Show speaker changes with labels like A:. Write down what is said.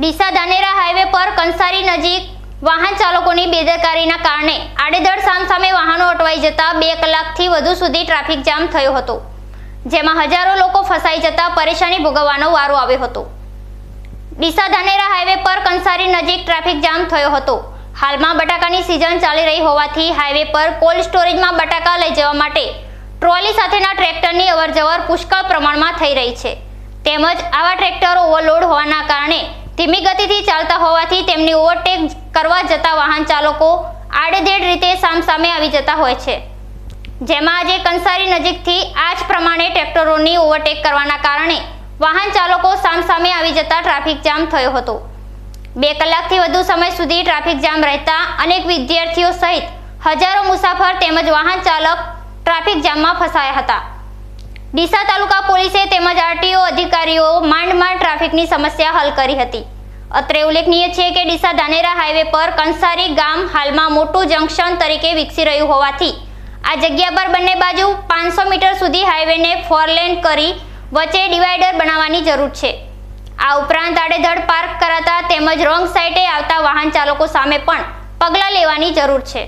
A: Deesa Dhanera highway પર કંસારી નજીક વાહન ચાલકોની બેદરકારીના કારણે આડેધડ સામસામે વાહનો અટવાઈ જતા બે કલાકથી વધુ સુધી ટ્રાફિક જામ થયો હતો, જેમાં હજારો લોકો ફસાઈ જતા પરેશાની ભોગવવાનો વારો આવ્યો હતો. ડીસા ધાનેરા હાઈવે પર કંસારી નજીક ટ્રાફિક જામ થયો હતો. હાલમાં બટાકાની સિઝન ચાલી રહી હોવાથી હાઈવે પર કોલ્ડ સ્ટોરેજમાં બટાકા લઈ જવા માટે ટ્રોલી સાથેના ટ્રેક્ટરની અવરજવર પુષ્કળ પ્રમાણમાં થઈ રહી છે. તેમજ આવા ટ્રેક્ટર ઓવરલોડ હોવાના કારણે ધીમી ગતિથી ચાલતા હોવાથી તેમની ઓવરટેક કરવા જતા વાહન ચાલકો આડેધડ રીતે સામસામે આવી જતા હોય છે. જેમાં આજે કંસારી નજીકથી આ જ પ્રમાણે ટ્રેક્ટરોની ઓવરટેક કરવાના કારણે વાહન ચાલકો સામસામે આવી જતા ટ્રાફિક જામ થયો હતો. બે કલાકથી વધુ સમય સુધી ટ્રાફિક જામ રહેતા અનેક વિદ્યાર્થીઓ સહિત હજારો મુસાફર તેમજ વાહન ચાલક ટ્રાફિક જામમાં ફસાયા હતા. ડીસા તાલુકા પોલીસે તેમજ આરટીઓ અધિકારીઓ માંડ માંડ ટ્રાફિકની સમસ્યા હલ કરી હતી. અત્રે ઉલ્લેખનીય છે કે ડીસા ધાનેરા હાઈવે પર કંસારી ગામ હાલમાં મોટું જંકશન તરીકે વિકસી રહ્યું હોવાથી આ જગ્યા પર બંને બાજુ પાંચસો મીટર સુધી હાઈવેને ફોરલેન કરી વચ્ચે ડિવાઈડર બનાવવાની જરૂર છે. આ ઉપરાંત આડેધડ પાર્ક કરાતા તેમજ રોંગ સાઈડે આવતા વાહન ચાલકો સામે પણ પગલાં લેવાની જરૂર છે.